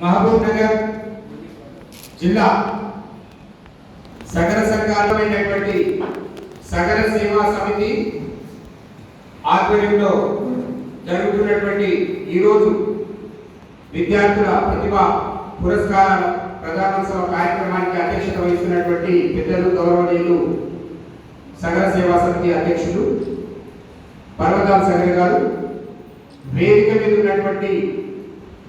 మహబూబ్ నగర్ జిల్లా సగర సంఘాలమైనటువంటి సగర సేవా సమితి ఆధ్వర్యంలో జరుగుతున్నటువంటి ఈరోజు విద్యార్థుల ప్రతిభ పురస్కార ప్రధానోత్సవ కార్యక్రమానికి అధ్యక్షత వహిస్తున్నటువంటి పెద్దలు గౌరవనీయులు సగర సేవా సమితి అధ్యక్షులు పర్వతాల సగర్ గారు వేదిక మీద ఉన్నటువంటి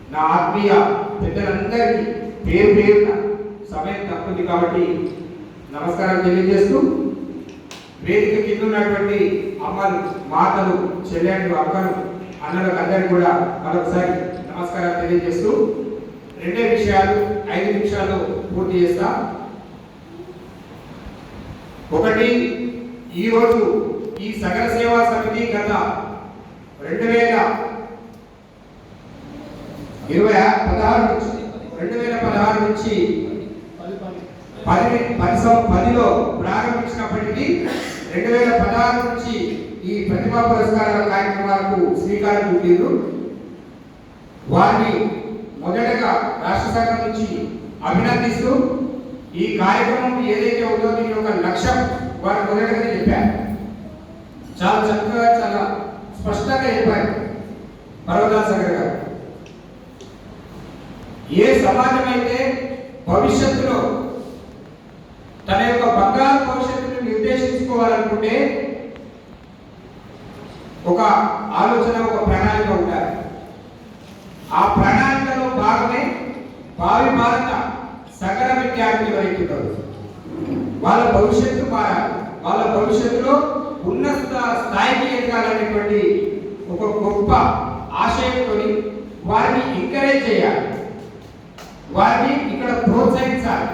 నా ఆత్మీయ పెద్దలందరికీ పేరు పేరున సమయం తప్పుంది కాబట్టి నమస్కారం తెలియజేస్తూ వేదిక కింద ఉన్నటువంటి అమ్మలు మాతలు చెల్లెండు అక్కలు అన్నలకు అందరికీ కూడా మరొకసారి నమస్కారం తెలియజేస్తూ రెండే విషయాలు ఐదు నిమిషాలు పూర్తి చేస్తా. ఒకటి ఈరోజు ఈ సగర సేవా సమితి గత రెండు వేల ఇరవై పదహారు నుంచి రెండు వేల పదహారు నుంచి పది పది పదిలో ప్రారంభించినప్పటికీ రెండు వేల పదహారు నుంచి ఈ ప్రతిభా పురస్కారాల కార్యక్రమాలకు శ్రీకారం చుట్టారు వారిని మొదటగా రాష్ట్ర శాఖ నుంచి అభినందిస్తూ ఈ కార్యక్రమం ఏదైతే ఉందో దీని యొక్క లక్ష్యం వారు మొదటగా చెప్పారు. చాలా చక్కగా చాలా స్పష్టంగా చెప్పారు. పర్వతాల గారు. ఏ సమాజం అయితే భవిష్యత్తులో తన యొక్క బంగారు భవిష్యత్తును నిర్దేశించుకోవాలనుకుంటే ఒక ఆలోచన ఒక ప్రణాళిక ఉండాలి. ఆ ప్రణాళికలో భాగమే భావి భారత సగర విద్యార్థులు ఎవరైతున్నారు వాళ్ళ భవిష్యత్తు మారాలి. వాళ్ళ భవిష్యత్తులో ఉన్నత స్థాయికి ఎదగాలనేటువంటి ఒక గొప్ప ఆశయంతో వారిని ఎంకరేజ్ చేయాలి. వారిని ఇక్కడ ప్రోత్సహించాలి.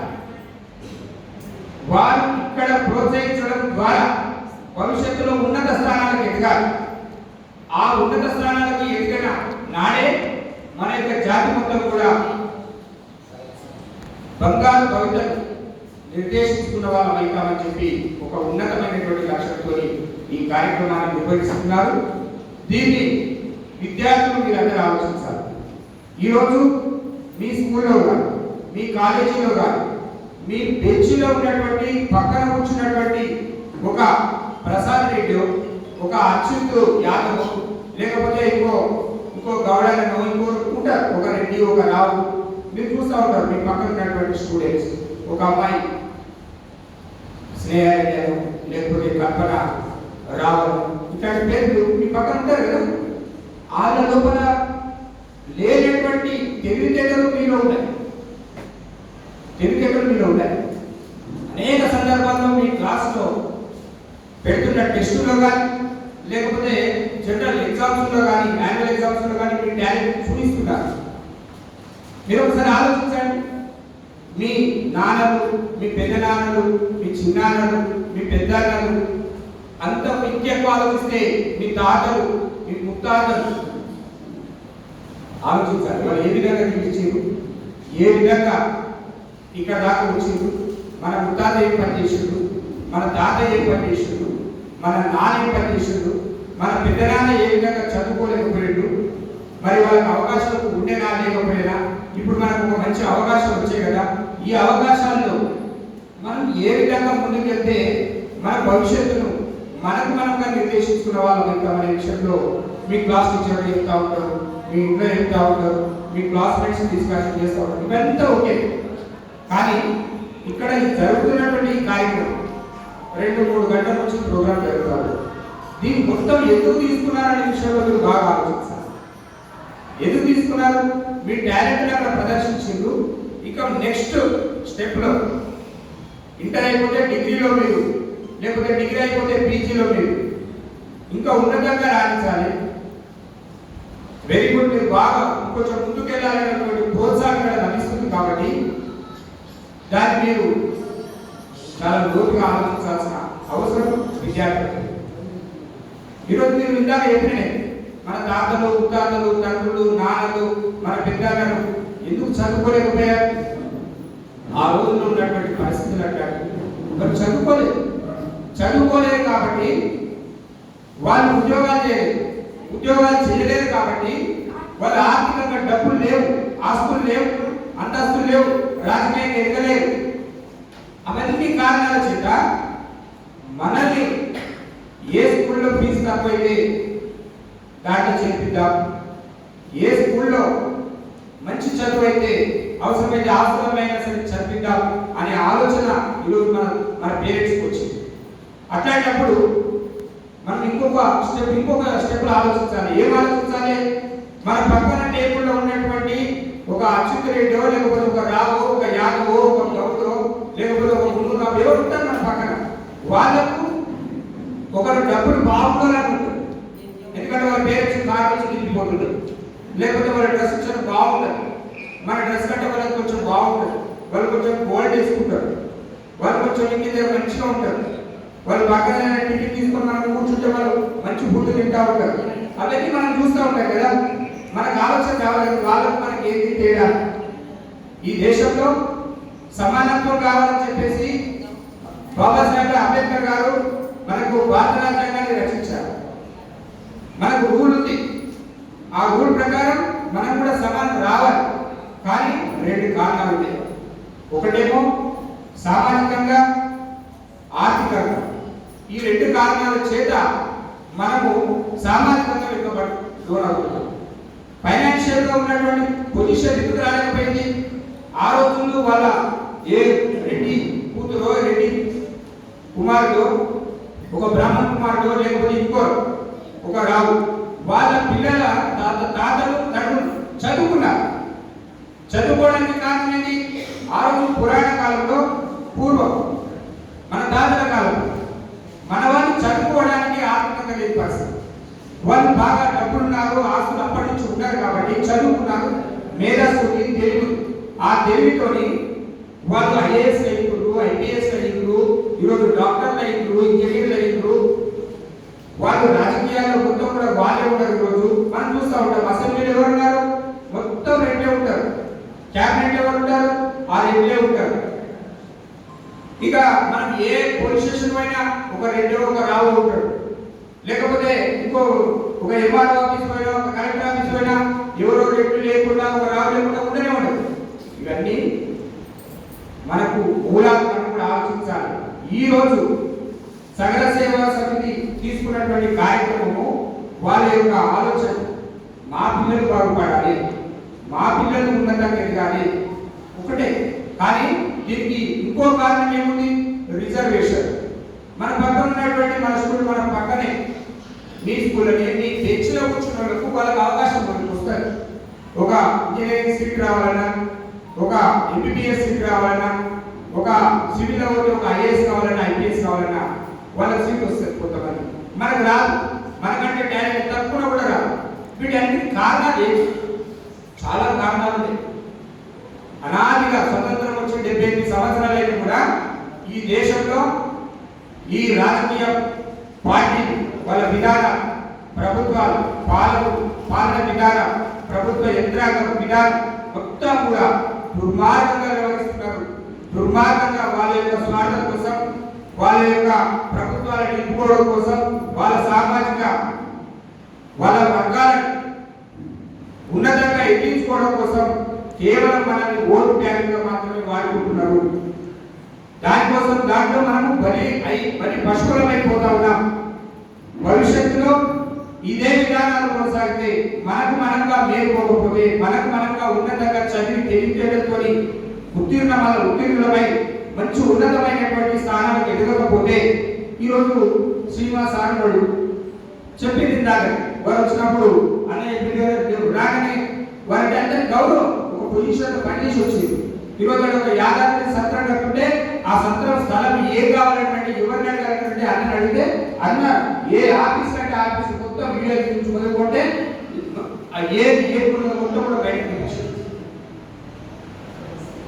వారు ఇక్కడ ప్రోత్సహించడం ద్వారా భవిష్యత్తులో ఉన్నత స్థానాలకు ఎదగాలి. ఆ ఉన్నత స్థానాలకు ఎదిగిన నాడే మన యొక్క జాతి మొత్తం కూడా బంగారు భవితం నిర్దేశించుకున్న వాళ్ళం అవుతామని చెప్పి ఒక ఉన్నతమైనటువంటి లక్ష్యంతో ఈ కార్యక్రమాన్ని నిర్వహిస్తున్నారు. దీన్ని విద్యార్థులు మీరందరూ ఆలోచించాలి. ఈరోజు మీ స్కూల్లో కానీ మీ కాలేజీలో కానీ మీ బెంచ్లో ఉన్నటువంటి పక్కన కూర్చున్నటువంటి ఒక ప్రసాద్ రెడ్డి ఒక అచ్యుత్ యాదవ్ లేకపోతే ఇంకో ఇంకో గౌడలను ఇంకో ఉంటారు ఒక రెడ్డి ఒక రావు మీరు చూస్తూ ఉంటారు మీ పక్కన ఉన్నటువంటి స్టూడెంట్స్ ఒక అమ్మాయి స్నేహారెడ్డి లేకపోతే కల్పన రావడం ఇట్లాంటి పేర్లు మీ పక్కన ఉంటారు కదా. వాళ్ళ లోపల లేనటువంటి తెలివితేటలు మీలో ఉన్నాయి. తెలివితేటలు మీలో ఉన్నాయి. అనేక సందర్భాల్లో మీ క్లాస్లో పెడుతున్న టెస్టులో కానీ లేకపోతే జనరల్ ఎగ్జామ్స్లో కానీ యాన్యువల్ ఎగ్జామ్స్లో కానీ మీ టాలెంట్ చూపిస్తున్నారు. మీరు ఒకసారి ఆలోచించండి. మీ నాన్నలు మీ పెద్ద నాన్నలు మీ చిన్నాన్నలు మీ పెద్దన్నలు అంత ఇంకెక్కువ ఆలోచిస్తే మీ తాతలు మీ ముత్తాతలు ఆలోచించాలి. వాళ్ళు ఏ విధంగా గెలిచారు ఏ విధంగా ఇక్కడ దాకా వచ్చిండ్రు? మన ముత్తాత ఏం పనిచేసిండు మన తాత ఏం పనిచేసిండు మన నాన్న ఏం పనిచేసిండు మన పెద్దనాన్న ఏ విధంగా చదువుకోలేకపోయాడు మరి వాళ్ళకి అవకాశాలు ఉండేనా లేకపోయినా ఇప్పుడు మనకు ఒక మంచి అవకాశం వచ్చాయి కదా ఈ అవకాశాల్లో మనం ఏ విధంగా ముందుకెళ్తే మన భవిష్యత్తును మనకు మనంగా నిర్దేశించుకున్న వాళ్ళం మన విషయంలో మీ క్లాస్ టీచర్ చెప్తా ఉంటారు. మీ ఇంట్లో ఏం ఉంటారు మీ క్లాస్మేట్స్ డిస్కషన్ చేస్తూ ఉంటారు. ఇవంతా ఓకే. కానీ ఇక్కడ ఈ జరుగుతున్నటువంటి ఈ కార్యక్రమం రెండు మూడు గంటల నుంచి ప్రోగ్రామ్ జరుగుతారు దీన్ని మొత్తం ఎందుకు తీసుకున్నారనే విషయంలో మీరు బాగా ఆలోచించాలి. ఎందుకు తీసుకున్నారు? మీ టాలెంట్ అక్కడ ప్రదర్శించిండ్రు. ఇక నెక్స్ట్ స్టెప్లో ఇంటర్ అయిపోతే డిగ్రీలో మీరు లేకపోతే డిగ్రీ అయిపోతే పీజీలో మీరు. ఇంకా ఉన్నతంగా రాణించాలి. వెరీ గుడ్ మీరు బాగా ఇంకొంచెం ముందుకెళ్ళాలనేటువంటి ప్రోత్సాహం లభిస్తుంది కాబట్టి దాన్ని మీరు చాలా లోతుగా ఆలోచించాల్సిన అవసరం విద్యార్థులకు. ఈరోజు మీరు ఇందాక చెప్పినే మన తాతలు ముత్తాతలు తండ్రులు నాన్నలు మన పెద్దలను ఎందుకు చదువుకోలేకపోయారు? ఆ రోజుల్లో ఉన్నటువంటి పరిస్థితులు అంటారు మరి చదువుకోలేదు. చదువుకోలేదు కాబట్టి వాళ్ళు ఉద్యోగాలు చేయలేదు. ఉద్యోగాలు చేయలేదు కాబట్టి వాళ్ళ ఆర్థికంగా డబ్బులు లేవు ఆస్తులు లేవు అంతస్తులు లేవు రాజకీయంగా ఎదగలేరు అవన్నీ కారణాల చేత మనల్ని ఏ స్కూల్లో ఫీజు తక్కువైతే దాంట్లో చేర్పిద్దాం. ఏ స్కూల్లో మంచి చదువు అయితే అవసరమైతే ఆస్తులమైనా సరే చదివిద్దాం అనే ఆలోచన ఈరోజు మన మన పేరెంట్స్కి వచ్చింది. అట్లాంటప్పుడు మనం ఇంకొక స్టెప్ ఇంకొక స్టెప్ ఆలోచించాలి. ఏం ఆలోచించాలి? మన పక్కన టేబుల్లో ఉన్నటువంటి ఒక అచ్యుత రెడ్డో లేకపోతే ఒక రావో ఒక యాదవో ఒక గౌడో లేకపోతే ఒక ముందుగా ఎవరు ఉంటారు మన పక్కన? వాళ్ళకు ఒకరు డబ్బులు బాగుండాలనుకుంటారు ఎందుకంటే వాళ్ళ పేరెంట్స్ కార్ తిరిగిపోతుంటారు లేకపోతే వాళ్ళ డ్రెస్ కొంచెం బాగుంటుంది. మన డ్రెస్ కంటే వాళ్ళకి కొంచెం బాగుంటుంది. వాళ్ళు కొంచెం గోల్డ్ వేసుకుంటారు. వాళ్ళు కొంచెం ఇంటి మంచిగా ఉంటారు. వాళ్ళు బాగా టిఫిన్ తీసుకున్నారు మనం కూర్చుంటే వాళ్ళు మంచి ఫుడ్ తింటా ఉంటారు. అవన్నీ మనం చూస్తూ ఉంటాం కదా. మనకు ఆలోచన కావాలి వాళ్ళకు మనకి ఏంటి తేడా? ఈ దేశంలో సమానత్వం కావాలని చెప్పేసి బాబాసాహెబ్ అంబేద్కర్ గారు మనకు భారత రాజ్యాంగాన్ని రచించారు. మనకు రూల్ ఉంది. ఆ రూల్ ప్రకారం మనం కూడా సమానం రావాలి. కానీ రెండు కారణాలు ఉన్నాయి. ఒకటేమో సామాజికంగా ఆర్థికంగా. ఈ రెండు కారణాల చేత మనము సామాజికంగా వెనుకబడి లోనవుతున్నాం. ఫైనాన్షియల్గా ఉన్నటువంటి పొజిషన్ ఎందుకు రాలేకపోయింది? ఆ రోజుల్లో వాళ్ళ ఏ రెడ్డి కూతురో రెడ్డి కుమారుడు ఒక బ్రాహ్మణ కుమారుడు లేకపోతే ఇంకోరు ఒక రావు వాళ్ళ పిల్లల తాత తాతలు తండ్రులు చదువుకున్నారు. చదువుకోవడానికి కారణం ఏంటి? ఆ రోజు పురాణ కాలంలో పూర్వం మన తాతల మన వాళ్ళు చదువుకోవడానికి ఆర్థికంగా లేని పరిస్థితి. వాళ్ళు బాగా డబ్బులున్నారు ఆస్తులు అప్పటి నుంచి ఉన్నారు కాబట్టి చదువుకున్నారు. మేధస్సుని తెలివి. ఆ తెలివితోని వాళ్ళు ఐఏఎస్ అయ్యిండ్రు ఐపీఎస్ అయ్యారు ఈరోజు డాక్టర్లు అయ్యిండ్రు ఇంజనీర్లు అయ్యిండ్రు వాళ్ళు రాజకీయాల్లో మొత్తం కూడా వాళ్ళే ఉంటారు ఈరోజు మనం చూస్తూ ఉంటాం అసెంబ్లీలో ఎవరు ఉన్నారు మొత్తం రెండే ఉంటారు క్యాబినెట్ ఎవరు ఉంటారు ఆ రెండే ఉంటారు ఇక మనం ఏ పోలీస్ స్టేషన్ పోయినా ఒక రెండో ఒక రావు ఉంటాడు. లేకపోతే ఇంకో ఒక ఎంఆర్ఓ ఆఫీస్ పైన ఒక కలెక్టర్ ఆఫీస్ పైన ఎవరో రెండు లేకుండా ఒక రావు లేకుండా ఉండనే ఉండదు. ఇవన్నీ మనకు మూలాలు మనం కూడా ఆలోచించాలి. ఈ రోజు సగల సేవా సమితి తీసుకున్నటువంటి కార్యక్రమము వాళ్ళ యొక్క ఆలోచన. మా పిల్లలు బాగుపడాలి. మా పిల్లలు ఉన్నతంగా ఎదగాలి ఒకటే కానీ దీనికి ఇంకో కారణం ఏముంది రిజర్వేషన్ మన పక్కన ఉన్నటువంటి మన స్కూల్ మన పక్కనే మీ స్కూల్ అని బెంచ్లో కూర్చున్న వాళ్ళకి అవకాశం మనకు వస్తుంది ఒక ఇంజనీరింగ్ సీట్ రావాలన్నా ఒక ఎంబీబీఎస్ సీట్ రావాలన్నా ఒక సివిల్ ఒకటి ఒక ఐఏఎస్ కావాలన్నా ఐపీఎస్ కావాలన్నా వాళ్ళకి సీట్ వస్తుంది కొంతమంది. మనకు రాదు. మనకంటే టాలెంట్ తక్కువ కూడా రాదు. వీటన్నిటి కారణాలు ఏంటి చాలా కారణాలు ఉన్నాయి. అనాదిగా స్వతంత్రం వచ్చి డెబ్బై ఎనిమిది సంవత్సరాలైనా కూడా ఈ దేశంలో ఈ రాజకీయ పార్టీ వాళ్ళ విధానం ప్రభుత్వాలు పాలన పాలన విధానం ప్రభుత్వ యంత్రాంగం విధానం మొత్తం కూడా దుర్మార్గంగా వ్యవహరిస్తున్నారు. దుర్మార్గంగా వాళ్ళ యొక్క స్వార్థం కోసం వాళ్ళ యొక్క ప్రభుత్వాలను నింపుకోవడం కోసం వాళ్ళ సామాజిక వాళ్ళ వర్గాలను ఉన్నతంగా ఎక్కించుకోవడం కోసం కేవలం మనల్ని ఓటు బ్యాంకుగా మాత్రమే వాడుకుంటున్నారు. దానికోసం దాంట్లో మనము బలి అయి బలి పశువులమైపోతా ఉన్నాం. భవిష్యత్తులో ఇదే విధానాలు కొనసాగితే మనకు మనంగా మేలుకోకపోతే మనకు మనంగా ఉన్నతంగా చదివి తెలివితేటలతో ఉత్తీర్ణ మన ఉత్తీర్ణులమై మంచి ఉన్నతమైనటువంటి స్థానానికి ఎదగకపోతే ఈరోజు శ్రీనివాస్ ఆనందుడు చెప్పింది ఇందాక వారు వచ్చినప్పుడు అన్నయ్య రాగానే వారికి అందరి గౌరవం ఒక పొజిషన్ పనిచేసి వచ్చింది. ఈరోజు ఒక యాదాద్రి సత్రం కట్టుంటే ఆ సత్రం స్థలం ఏం కావాలంటే ఎవరిని అడగాలంటే అన్న అడిగితే అన్న ఏ ఆఫీస్ అంటే ఆఫీస్ మొత్తం వీడియో గురించి ఆ ఏది ఏ కూడా మొత్తం కూడా బయటకు తీపించారు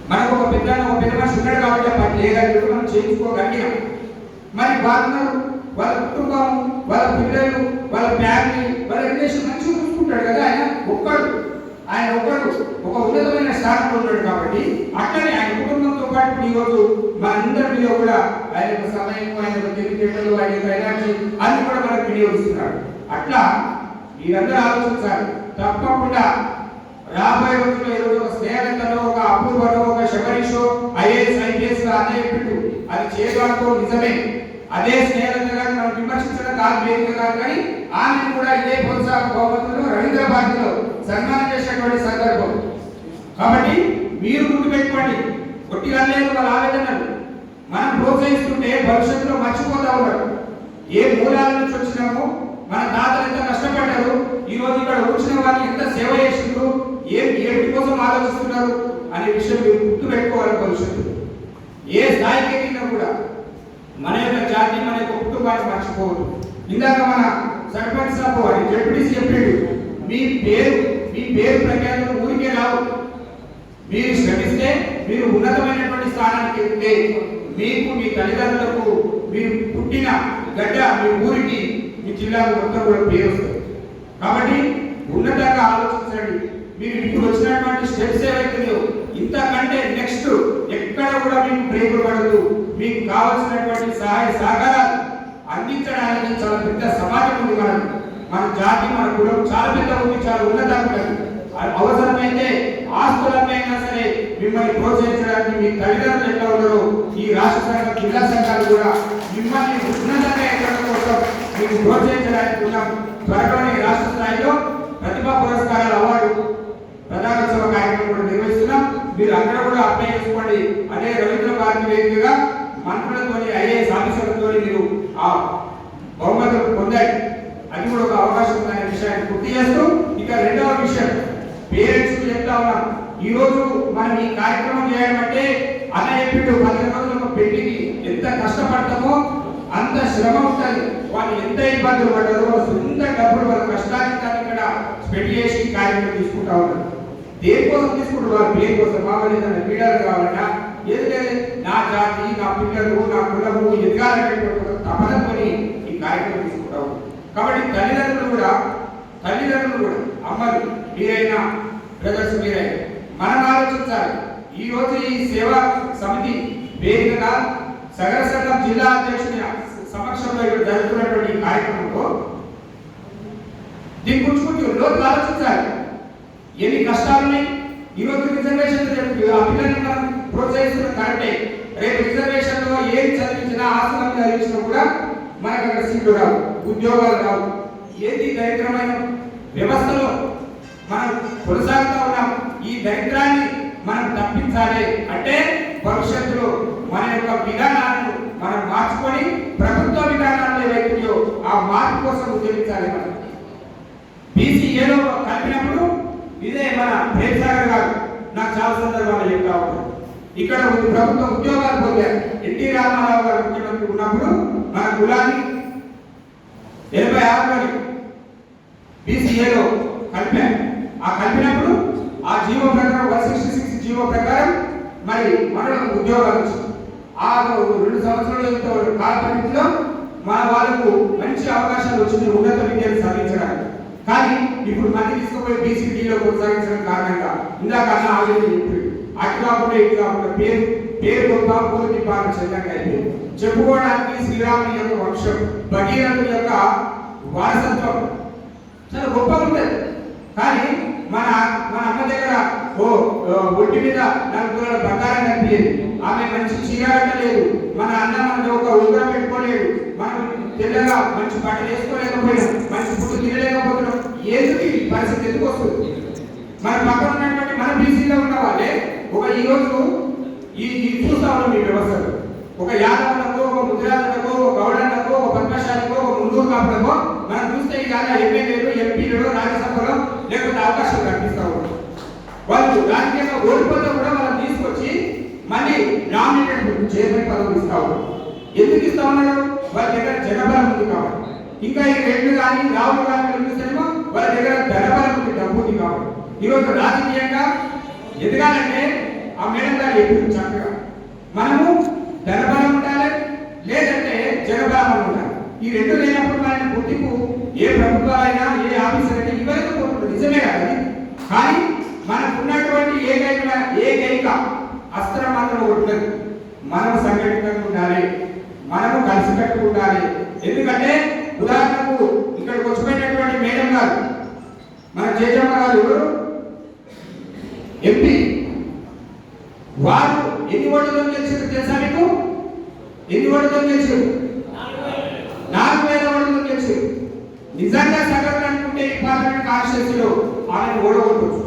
మనకు ఒక పెద్ద ఒక పెద్ద మనిషి ఉన్నాడు కాబట్టి ఆ పని చేయగలిగాడు మనం చేయించుకోగలిగాం. మరి వాళ్ళు వాళ్ళ కుటుంబం వాళ్ళ పిల్లలు వాళ్ళ ఫ్యామిలీ వాళ్ళ రిలేషన్ మంచిగా చూసుకుంటాడు కదా. ఆయన ఒక్కడు. ఆయన ఒక్కడు. ఒక ఉన్నతమైన స్థానంలో ఉన్నాడు కాబట్టి అక్కడే ఆయన కుటుంబంతో పాటు ఈరోజు మన అందరి మీద కూడా ఆయన యొక్క సమయం ఆయన యొక్క తెలివితేటలు ఆయన యొక్క ఎనర్జీ అన్ని కూడా మనకు వినియోగిస్తున్నాడు. అట్లా మీరందరూ ఆలోచించాలి. తప్పకుండా రాబోయే రోజుల్లో ఈరోజు ఒక స్నేహలతలో ఒక అపూర్వలో ఒక శబరీషో ఐఏఎస్ ఐపీఎస్ అదే పెట్టు అది చేయడానికి నిజమే. అదే స్నేహలత మనం విమర్శించడం కాదు వేదిక కాదు కానీ ఆమె కూడా ఇదే ప్రోత్సాహ బహుమతులు రవీంద్రబాద్లో సన్మానం చేసినటువంటి సందర్భం. కాబట్టి మీరు గుర్తుపెట్టుకోండి కొట్టిగా లేదు వాళ్ళ ఆవేదనలు. మనం ప్రోత్సహిస్తుంటే భవిష్యత్తులో మర్చిపోతా ఉన్నారు ఏ మూలాల నుంచి వచ్చినామో మన తాతలు ఎంత కష్టపడ్డారు ఈ రోజు ఇక్కడ వచ్చిన వారిని ఎంత సేవ చేసిండ్రు ఏం ఏమిటి కోసం ఆలోచిస్తున్నారు అనే విషయం మీరు గుర్తు పెట్టుకోవాలి భవిష్యత్తు ఏ స్థాయికి ఎక్కినా కూడా మన యొక్క జాతి మన యొక్క కుటుంబాన్ని మర్చిపోవద్దు. ఇందాక మన సర్పంచ్ సభ అని జడ్పీటీసీ చెప్పాడు మీ పేరు మీ పేరు ప్రఖ్యాతులు ఊరికే రావు. మీరు శ్రమిస్తే మీరు ఉన్నతమైనటువంటి స్థానానికి వెళ్తే మీకు మీ తల్లిదండ్రులకు మీరు పుట్టిన గడ్డ మీ ఊరికి మీ జిల్లాకు మొత్తం కూడా పేరు వస్తుంది. కాబట్టి ఉన్నతంగా ఆలోచించండి. మీరు ఇప్పుడు వచ్చినటువంటి స్టెప్స్ ఏవైతున్నాయో ఇంతకంటే నెక్స్ట్ ఎక్కడ కూడా మీకు బ్రేకులు పడదు మీకు కావాల్సినటువంటి సహాయ సహకారాలు అందించడానికి చాలా పెద్ద సమాజం ఉంది మనం మన జాతి మన కులం చాలా పెద్ద ఉంది చాలా ఉన్నతంగా అవసరమైతే ఆస్తులమైనా సరే మిమ్మల్ని ప్రోత్సహించడానికి మీ తల్లిదండ్రులు ఎట్లా ఉన్నారో ఈ రాష్ట్ర సంఘ జిల్లా సంఘాలు కూడా మిమ్మల్ని ఉన్నతంగా ఎక్కడం కోసం మీకు ప్రోత్సహించడానికి ఉన్నాం త్వరలోనే రాష్ట్ర స్థాయిలో ప్రతిభా పురస్కారాల అవార్డు ప్రధానోత్సవ కార్యక్రమం కూడా నిర్వహిస్తున్నాం. మీరు అక్కడ కూడా అప్లై చేసుకోండి. అదే రవీంద్ర భారతి వేదికగా మంత్రులతో ఐఏఎస్ ఆఫీసర్లతో మీరు ఆ బహుమతులు పొందండి అది కూడా ఒక అవకాశం ఉందనే విషయాన్ని గుర్తు చేస్తూ ఇక రెండవ విషయం. పేరెంట్స్ చెప్తా ఉన్నాం ఈ రోజు మనం ఈ కార్యక్రమం చేయడం అంటే అన్న చెప్పిండు పదిహేను రోజులు పెళ్ళికి ఎంత కష్టపడతామో అంత శ్రమ ఉంటుంది వాళ్ళు ఎంత ఇబ్బందులు పడ్డారు వాళ్ళు సొంత డబ్బులు వాళ్ళ కష్టాన్ని ఇక్కడ స్పెండ్ చేసి కార్యక్రమం తీసుకుంటా ఉన్నారు దేనికోసం తీసుకుంటారు వాళ్ళు పేరు కోసం. కావాలి ఏదైనా పీడలు కావాలన్నా ఎందుకంటే నా జాతి నా పిల్లలు నా కులము ఎదగాలనేటువంటి ఒక తపనతోని ఈ కార్యక్రమం తీసుకుంటా ఉన్నారు కాబట్టి తల్లిదండ్రులు కూడా తల్లిదండ్రులు కూడా అమ్మలు మీరైనా బ్రదర్స్ మీరైనా మనం ఆలోచించాలి. ఈ రోజు ఈ సేవా సమితి వేదికగా సగర జిల్లా అధ్యక్షుని సమక్షంలో ఇక్కడ జరుగుతున్నటువంటి కార్యక్రమంలో దీని గురించి కొంచెం లోతు ఆలోచించాలి. ఎన్ని కష్టాలు ఉన్నాయి? రిజర్వేషన్ చెప్పి ఆ పిల్లల్ని మనం ప్రోత్సహిస్తున్న కరెక్టే రేపు రిజర్వేషన్లో ఏం చదివించినా ఆసనం చదివించినా కూడా మనకు అక్కడ సీట్లు రావు ఉద్యోగాలు రావు. ఏది దరిద్రమైన వ్యవస్థలో మనం కొనసాగుతా ఉన్నాం ఈ దరిద్రాన్ని మనం తప్పించాలి అంటే భవిష్యత్తులో మన యొక్క విధానాలను మనం మార్చుకొని ప్రభుత్వ విధానాలు ఏవైతున్నాయో ఆ మార్పు కోసం ఉద్యమించాలి మనం. బీసీ ఏదో కలిపినప్పుడు ఇదే మన ప్రేమసాగర్ గారు నాకు చాలా సందర్భాలు చెప్తా ఉంటారు ఇక్కడ ప్రభుత్వ ఉద్యోగాలు పొందారు. ఎన్టీ రామారావు గారు ముఖ్యమంత్రి ఉన్నప్పుడు మన కులాన్ని ఎనభై ఆరులోని బీసీఏలో కలిపారు. ఆ కలిపినప్పుడు ఆ జీవో ప్రకారం వన్ సిక్స్టీ సిక్స్ జీవో ప్రకారం మరి మనకు ఉద్యోగాలు వచ్చింది. ఆ రెండు సంవత్సరాల కాల మన వాళ్ళకు మంచి అవకాశాలు వచ్చింది ఉన్నత విద్యను సాధించడానికి. కానీ ఇప్పుడు మంది తీసుకుపోయి బీసీడీలో కొనసాగించడం కారణంగా ఇందాక అన్న ఆవేదన చెప్పాడు. అటు కాకుండా ఇటు కాకుండా పేరు పేరు గొప్ప పూర్తి పాలన చెందంగా అయిపోయింది. చెప్పుకోవడానికి శ్రీరాముని యొక్క వంశం భగీరథుని యొక్క వారసత్వం చాలా గొప్పగా ఉంటుంది. కానీ మన మన అమ్మ దగ్గర ఓ ఒంటి మీద నాలుగు బంగారం కనిపించేది. ఆమె మంచి చీర కట్టలేదు మన అన్న మన ఒక ఉంగరం పెట్టుకోలేదు. మనం తెల్లగా మంచి బట్టలు వేసుకోలేకపోయినా. మంచి ఫుడ్ తినలేకపోతున్నాం. ఎందుకు ఈ పరిస్థితి ఎందుకు వస్తుంది? మన పక్కన ఉన్నటువంటి మన బీసీలో ఉన్న వాళ్ళే ఒక ఈరోజు ఈ ఈ చూస్తా ఉన్నాం ఈ వ్యవస్థలో. ఒక యాదవులకు ఒక ముద్రాలకు ఒక గౌడన్నకు ఒక పద్మశాలికో ఒక ముందూరు కాపులకు మనం చూస్తే ఇవాళ ఎమ్మెల్యేలు ఎంపీలు రాజ్యసభలో లేకపోతే అవకాశాలు కనిపిస్తా ఉంటాం వాళ్ళు రాజకీయంగా ఓడిపోతే కూడా మనం తీసుకొచ్చి మళ్ళీ నామినేటెడ్ చైర్మన్ పదవి ఇస్తావు. ఎందుకు ఇస్తా ఉన్నారు వాళ్ళ దగ్గర జనబలం ఉంది కాబట్టి. ఇంకా ఈ రెండు కానీ రాహుల్ గాంధీ చూస్తేనేమో వాళ్ళ దగ్గర ధనబలం ఉంది డబ్బు ఉంది కాబట్టి. ఈరోజు రాజకీయంగా ఎదగాలంటే ఆ మేడం గారు ఎప్పుడు చక్కగా మనము ధనబలం ఉండాలి లేదంటే జనబలం ఉండాలి. ఈ రెండు లేనప్పుడు మన గుర్తింపు ఏ ప్రభుత్వాలైనా ఏ ఆఫీసర్ అయినా ఇవన్నీ నిజమే కదా అది. కానీ మనకు ఉన్నటువంటి ఏకైక ఏకైక అస్త్రం మాత్రం ఒకటి ఉన్నది. మనం సంఘటితంగా ఉండాలి మనము కలిసికట్టు ఉండాలి. ఎందుకంటే ఉదాహరణకు ఇక్కడికి వచ్చిపోయినటువంటి మేడం గారు మన జయజమ్మ గారు ఎవరు? ఎంపీ. వారు ఎన్ని ఓట్లతో గెలిచారు తెలుసా మీకు? ఎన్ని ఓట్లతో గెలిచారు నాలుగు వేల ఓట్లతో గెలిచారు నిజంగా సగం అనుకుంటే ఈ పార్లమెంట్ కాన్స్టిట్యూన్సీలో ఆమెను ఓడగొట్టవచ్చు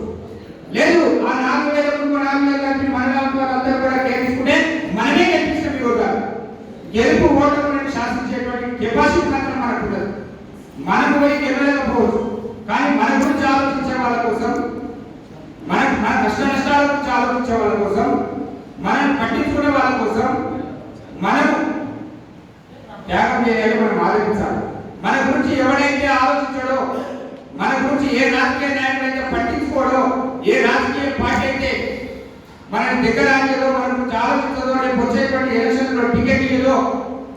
లేదు ఆ నాలుగు వేల ముందు నాలుగు వేల కలిపి మన అందరూ కూడా గెలుచుకుంటే మనమే గెలిపిస్తాం ఈ రోజు గెలుపు ఓటములను శాసించేటువంటి కెపాసిటీ మాత్రం మనకు ఉండదు మనకు పోయి గెలవలేకపోవచ్చు కానీ మన గురించి ఆలోచించే వాళ్ళ కోసం మన మన కష్ట నష్టాల వచ్చే వాళ్ళ కోసం మనం పట్టించుకునే వాళ్ళ కోసం మనం త్యాగం చేయాలి మనం ఆలోచించాలి. మన గురించి ఎవడైతే ఆలోచించడో మన గురించి ఏ రాజకీయ నాయకుడు అయితే పట్టించుకోడో ఏ రాజకీయ పార్టీ అయితే మన దగ్గర ఆగేదో మన గురించి ఆలోచించదో రేపు వచ్చేటువంటి ఎలక్షన్లో టికెట్ ఇయ్యదో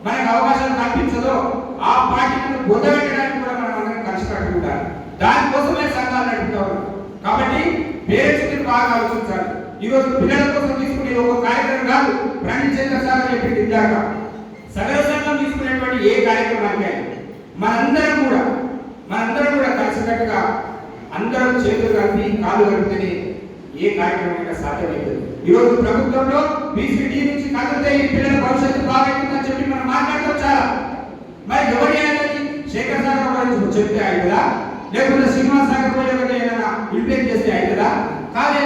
మనకు అవకాశాలు కల్పించదో ఆ పార్టీని బుద్ధపెట్టడానికి కూడా మనం అందరం కలిసి కట్టుకుంటారు దానికోసమే సంఘాలు నడుపుతారు కాబట్టి పేరెంట్స్ బాగా ఆలోచించాలి. ఈరోజు పిల్లల కోసం తీసుకునే ఒక కార్యక్రమం కాదు ప్రణీత్ చంద్ర సార్ చెప్పింది ఇందాక సగర సంఘం తీసుకునేటువంటి ఏ కార్యక్రమానికి మనందరం కూడా మనందరం కూడా కలిసికట్టుగా అందరం చేతులు కలిపి కాలు కలిపితేనే ఏ కార్యక్రమం సాధ్యమవుతుంది ఈరోజు ప్రభుత్వంలో బీసీడీ నుంచి కదిలితే ఈ పిల్లల భవిష్యత్తు బాగుంటుందని చెప్పి మనం మాట్లాడతాం చాలా. మరి ఎవరి చేయాలని శేఖర్ సాగర్ గురించి చెప్తే అవుతుందా లేకుంటే శ్రీనివాస్ సాగర్ పోయి ఏదైనా ఇంప్లిమెంట్ చేస్తే అవుతుందా కాదే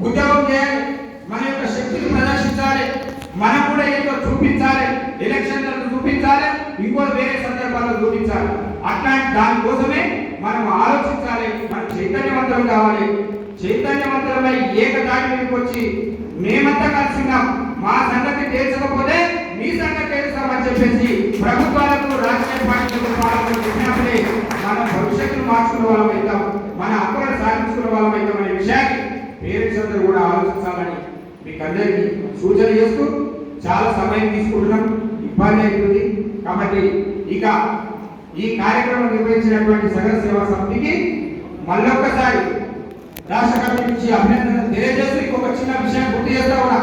ఉద్యోగం చేయాలి. మన యొక్క శక్తిని ప్రదర్శించాలి. మనం కూడా ఏంటో చూపించాలి. ఎలక్షన్లను చూపించాలి. ఇంకో వేరే సందర్భాల్లో చూపించాలి. అట్లాంటి దానికోసమే మనం ఆలోచించాలి. మనం చైతన్యవంతం కావాలి. చైతన్యవంతమై ఏకదాటి మీదకి వచ్చి మేమంతా కలిసినాం. మా సంగతి తేల్చకపోతే మీ సంగతి తెలుస్తామని చెప్పేసి ప్రభుత్వాలకు రాజకీయ పార్టీలకు పాలకులు చెప్పినప్పుడే మన భవిష్యత్తును మార్చుకున్న వాళ్ళం అవుతాం మన హక్కులను సాధించుకున్న వాళ్ళం అవుతాం అనే విషయాన్ని పేరెంట్స్ అందరూ కూడా ఆలోచించాలని మీకు అందరికీ సూచన చేస్తూ చాలా సమయం తీసుకుంటున్నాం. ఇబ్బంది అవుతుంది కాబట్టి ఇక ఈ కార్యక్రమం నిర్వహించినటువంటి సగర సేవా సమితికి మళ్ళొక్కసారి రాష్ట్ర కమిటీ నుంచి అభినందన తెలియజేస్తూ ఇంకొక చిన్న విషయం గుర్తు చేస్తా ఉన్నా.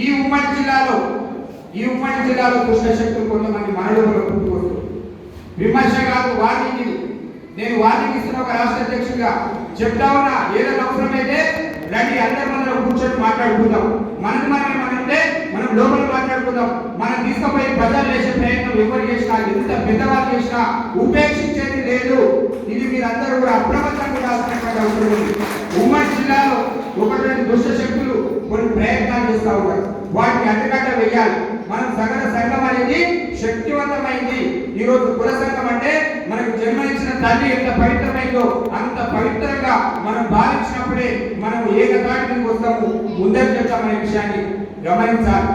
ఈ ఉమ్మడి జిల్లాలో ఈ ఉమ్మడి జిల్లాలో దుష్ట శక్తులు కొంతమంది మనలోపల పుట్టుకొస్తూ విమర్శ కాదు వార్నింగ్ ఇది. నేను వార్నింగ్ ఇస్తున్న ఒక రాష్ట్ర అధ్యక్షుడిగా చెప్తా ఉన్నా. ఏదైనా అవసరమైతే రండి అందరి మనం కూర్చొని మాట్లాడుకుందాం. మనకు మనమే మనం ఉంటే మనం లోపల మాట్లాడుకుందాం. మనం తీసుకుపోయి ప్రజలు చేసే ప్రయత్నం ఎవరు చేసినా ఎంత పెద్దవాళ్ళు చేసినా ఉపేక్షించేది లేదు. ఇది మీరందరూ కూడా అప్రమత్తంగా ఉండాల్సినటువంటి అవసరం ఉంది. ఉమ్మడి జిల్లాలో ఒకటి రెండు దుష్ట శక్తులు కొన్ని ప్రయత్నాలు చేస్తూ ఉంటారు వాటిని అడ్డుకట్ట వేయాలి. మనం సగర సంఘం అనేది శక్తివంతమైంది. ఈరోజు రోజు కుల సంఘం అంటే మనకు జన్మనిచ్చిన తల్లి ఎంత పవిత్రమైందో అంత పవిత్రంగా మనం భావించినప్పుడే మనం ఏకతాటికి వస్తాము. ముందరికి వచ్చామనే విషయాన్ని గమనించాలి.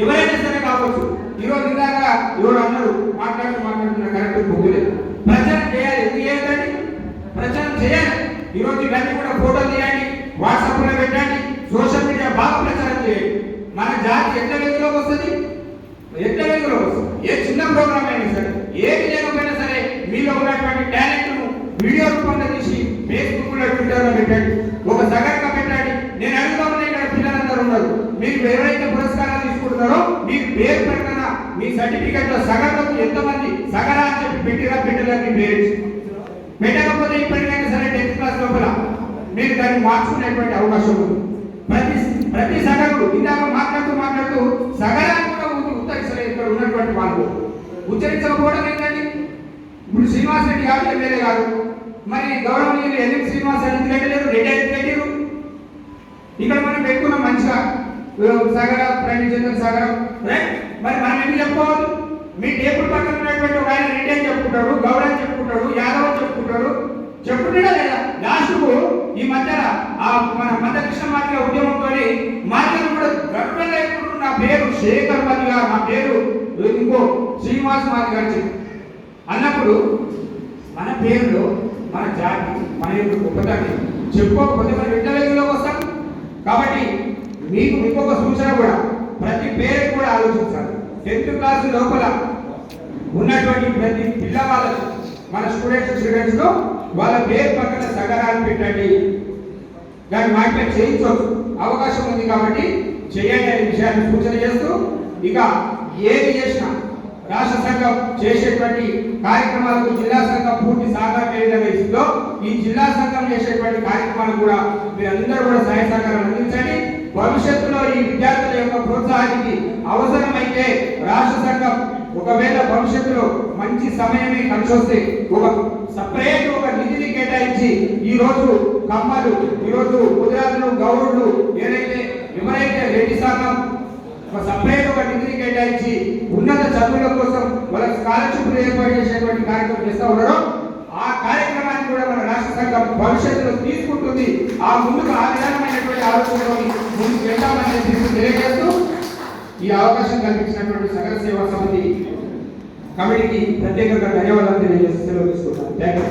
ఎవరైనా సరే కావచ్చు. ఈరోజు ఇందాక ఎవరు అన్నారు మాట్లాడుతూ మాట్లాడుతున్న కరెక్ట్ బొగ్గులేదు ప్రచారం చేయాలి. ఎందుకు చేయాలండి? ప్రచారం చేయాలి. ఈరోజు ఇవన్నీ కూడా ఫోటో తీయండి వాట్సాప్లో పెట్టండి సోషల్ మీడియా బాగా ప్రచారం చేయండి. మన జాతి ఎట్ల వెలుగులోకి వస్తుంది? ఎట్ల వెలుగులోకి ఏ చిన్న ప్రోగ్రామ్ అయినా సరే ఏది లేకపోయినా సరే మీలో ఉన్నటువంటి టాలెంట్ను వీడియో రూపంలో తీసి ఫేస్బుక్లో ట్విట్టర్లో పెట్టండి. ఒక సగంగా పెట్టండి. నేను అడుగుతా ఇక్కడ పిల్లలందరూ ఉన్నారు. మీరు ఎవరైతే పురస్కారాలు తీసుకుంటున్నారో మీకు పేరు పెట్టిన మీ సర్టిఫికెట్లో సగంలకు ఎంతమంది సగరా అని చెప్పి పెట్టిరా పెట్టడానికి పేరు. పెట్టకపోతే ఇప్పటికైనా సరే టెన్త్ క్లాస్ లోపల మీరు దాన్ని మార్చుకునేటువంటి అవకాశం ఉంది ప్రతి ప్రతి సగరు ఇందాక మాట్లాడుతూ మాట్లాడుతూ సగరాన్ని కూడా ఉ- ఉత్తరిస్తారు ఇక్కడ ఉన్నటువంటి వాళ్ళు. ఉచ్చరించకపోవడం ఏంటండి ఇప్పుడు శ్రీనివాస్ రెడ్డి గారు ఎమ్మెల్యే గారు. మరి గౌరవనీయులు ఎన్ఎం శ్రీనివాస్ రెడ్డి ఎందుకు పెట్టలేరు? రెడ్డి ఎందుకు పెట్టారు ఇక్కడ మనం పెట్టుకున్నాం మంచిగా. సగర ప్రణిచంద్ర సగరం. రైట్ మరి మనం ఎందుకు చెప్పుకోవద్దు మీ టేబుల్ పక్కన ఉన్నటువంటి ఒక ఆయన రెడ్డి అని చెప్పుకుంటాడు గౌడ అని చెప్పుకుంటాడు యాదవ్ అని చెప్పుకుంటాడు. చెప్పుకుంటాడా లేదా? లాస్ట్కు ఈ మధ్యన ఆ మన మందకృష్ణ మాదిగా ఉద్యమంతో మాదిగలు కూడా గర్వంగా ఎప్పుడు నా పేరు శేఖర్ మాదిగా నా పేరు ఇంకో శ్రీనివాస్ మాది అని అన్నప్పుడు మన పేరులో మన జాతి మన యొక్క గొప్పదాన్ని చెప్పుకోకపోతే మనం ఇంటర్వ్యూలోకి వస్తాం. కాబట్టి మీకు ఇంకొక సూచన కూడా ప్రతి పేరు కూడా ఆలోచించాలి. టెన్త్ క్లాస్ లోపల ఉన్నటువంటి ప్రతి పిల్లవాళ్ళ మన స్టూడెంట్స్ స్టూడెంట్స్లో వాళ్ళ పేరు పక్కన సగరాలు పెట్టండి. దాన్ని మాట్లాడి చేయించవచ్చు. అవకాశం ఉంది కాబట్టి చేయండి అనే విషయాన్ని సూచన చేస్తూ ఇక ఏది చేసినా రాష్ట్ర సంఘం చేసేటువంటి కార్యక్రమాలకు జిల్లా సంఘం పూర్తి సహకారం ఏ విధంగా ఇస్తుందో ఈ జిల్లా సంఘం చేసేటువంటి కార్యక్రమాలు కూడా మీరందరూ కూడా సహాయ సహకారం అందించండి. భవిష్యత్తులో ఈ విద్యార్థుల యొక్క ప్రోత్సాహానికి అవసరమైతే రాష్ట్ర సంఘం ఒకవేళ భవిష్యత్తులో మంచి సమయమే కలిసి వస్తే ఒక సపరేట్ ఒక నిధిని కేటాయించి ఈ రోజు కమ్మలు ఈ రోజు గుజరాత్లు గౌరులు ఏదైతే ఎవరైతే రెడ్డి సంఘం ఒక సపరేట్ ఒక డిగ్రీ కేటాయించి ఉన్నత చదువుల కోసం వాళ్ళకి స్కాలర్షిప్ ఏర్పాటు చేసేటువంటి కార్యక్రమం చేస్తా ఉండడం ఆ కార్యక్రమాన్ని కూడా మన రాష్ట్ర సంఘం భవిష్యత్తులో తీసుకుంటుంది. ఆ ముందుకు ఆ విధానమైనటువంటి ఆలోచనలోని ముందుకు వెళ్తామని చెప్పి తెలియజేస్తూ ఈ అవకాశం కల్పించినటువంటి సకల సేవా సమితి కమిటీకి ప్రత్యేకంగా ధన్యవాదాలు తెలియజేస్తూ సెలవు తీసుకుంటాను థ్యాంక్ యూ